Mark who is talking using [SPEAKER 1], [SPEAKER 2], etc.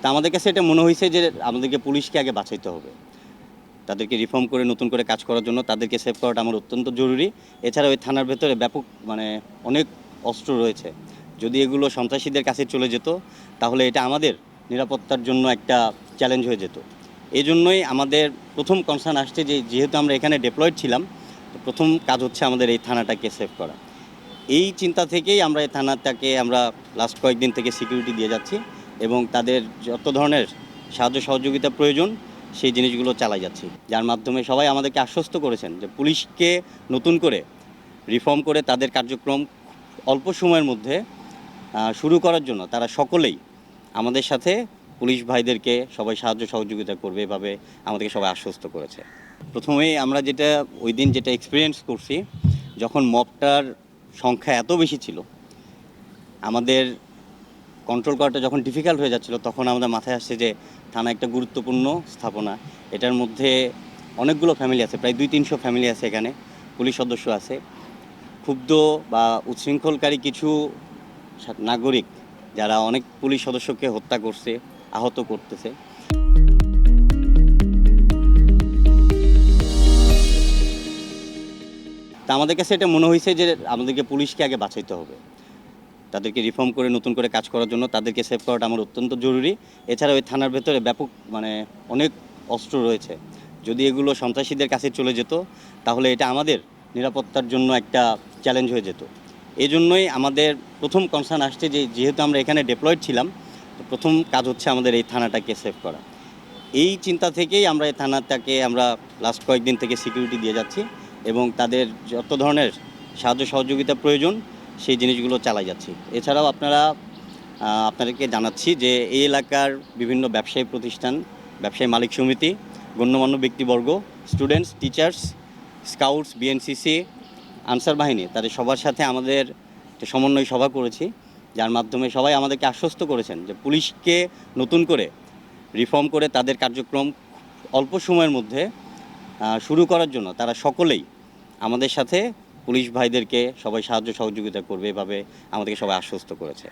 [SPEAKER 1] তা আমাদের কাছে এটা মনে হয়েছে যে আমাদেরকে পুলিশকে আগে বাঁচাইতে হবে। তাদেরকে রিফর্ম করে, নতুন করে কাজ করার জন্য তাদেরকে সেভ করাটা আমার অত্যন্ত জরুরি। এছাড়া ওই থানার ভেতরে ব্যাপক মানে অনেক অস্ত্র রয়েছে। যদি এগুলো সন্ত্রাসীদের কাছে চলে যেত, তাহলে এটা আমাদের নিরাপত্তার জন্য একটা চ্যালেঞ্জ হয়ে যেত। এই জন্যই আমাদের প্রথম কনসার্ন আসছে যে যেহেতু আমরা এখানে ডেপ্লয়েড ছিলাম, প্রথম কাজ হচ্ছে আমাদের এই থানাটাকে সেভ করা। এই চিন্তা থেকেই আমরা এই থানাটাকে আমরা লাস্ট কয়েকদিন থেকে সিকিউরিটি দিয়ে যাচ্ছি। এবং তাদের যত ধরনের সাহায্য সহযোগিতা প্রয়োজন, সেই জিনিসগুলো চালাই যাচ্ছি। যার মাধ্যমে সবাই আমাদেরকে আশ্বস্ত করেছেন যে পুলিশকে নতুন করে রিফর্ম করে তাদের কার্যক্রম অল্প সময়ের মধ্যে শুরু করার জন্য তারা সকলেই আমাদের সাথে পুলিশ ভাইদেরকে সবাই সাহায্য সহযোগিতা করবে এভাবে আমাদেরকে সবাই আশ্বস্ত করেছে। প্রথমেই আমরা যেটা ওই দিন যেটা এক্সপিরিয়েন্স করছি, যখন মপটার সংখ্যা এত বেশি ছিল, আমাদের কন্ট্রোল করাটা যখন ডিফিকাল্ট হয়ে যাচ্ছিল, তখন আমাদের মাথায় আসছে যে থানা একটা গুরুত্বপূর্ণ স্থাপনা। এটার মধ্যে অনেকগুলো ফ্যামিলি আছে, প্রায় দুই তিনশো ফ্যামিলি আছে এখানে, পুলিশ সদস্য আছে। ক্ষুব্ধ বা উচ্ছৃঙ্খলকারী কিছু নাগরিক যারা অনেক পুলিশ সদস্যকে হত্যা করছে, আহত করতেছে। তা আমাদের কাছে এটা মনে হয়েছে যে আমাদেরকে পুলিশকে আগে বাঁচাইতে হবে। তাদেরকে রিফর্ম করে নতুন করে কাজ করার জন্য তাদেরকে সেভ করাটা আমার অত্যন্ত জরুরি। এছাড়া ওই থানার ভেতরে ব্যাপক মানে অনেক অস্ত্র রয়েছে। যদি এগুলো সন্ত্রাসীদের কাছে চলে যেত, তাহলে এটা আমাদের নিরাপত্তার জন্য একটা চ্যালেঞ্জ হয়ে যেত। এই জন্যই আমাদের প্রথম কনসার্ন আসছে যে, যেহেতু আমরা এখানে ডেপ্লয়েড ছিলাম, তো প্রথম কাজ হচ্ছে আমাদের এই থানাটাকে সেভ করা। এই চিন্তা থেকেই আমরা এই থানাটাকে আমরা লাস্ট কয়েকদিন থেকে সিকিউরিটি দিয়ে যাচ্ছি এবং তাদের যত ধরনের সাহায্য সহযোগিতা প্রয়োজন সেই জিনিসগুলো চালাই যাচ্ছি। এছাড়াও আপনারা আপনাদেরকে জানাচ্ছি যে এই এলাকার বিভিন্ন ব্যবসায়ী প্রতিষ্ঠান, ব্যবসায়ী মালিক সমিতি, গণ্যমান্য ব্যক্তিবর্গ students teachers scouts BNCC Ansar বাহিনী, তাদের সবার সাথে আমাদের সমন্বয় সভা করেছি, যার মাধ্যমে সবাই আমাদেরকে আশ্বস্ত করেছেন যে পুলিশকে নতুন করে রিফর্ম করে তাদের কার্যক্রম অল্প সময়ের মধ্যে শুরু করার জন্য তারা সকলেই আমাদের সাথে পুলিশ ভাইদেরকে সবাই সাহায্য সহযোগিতা করবে এভাবে আমাদেরকে সবাই আশ্বস্ত করেছে।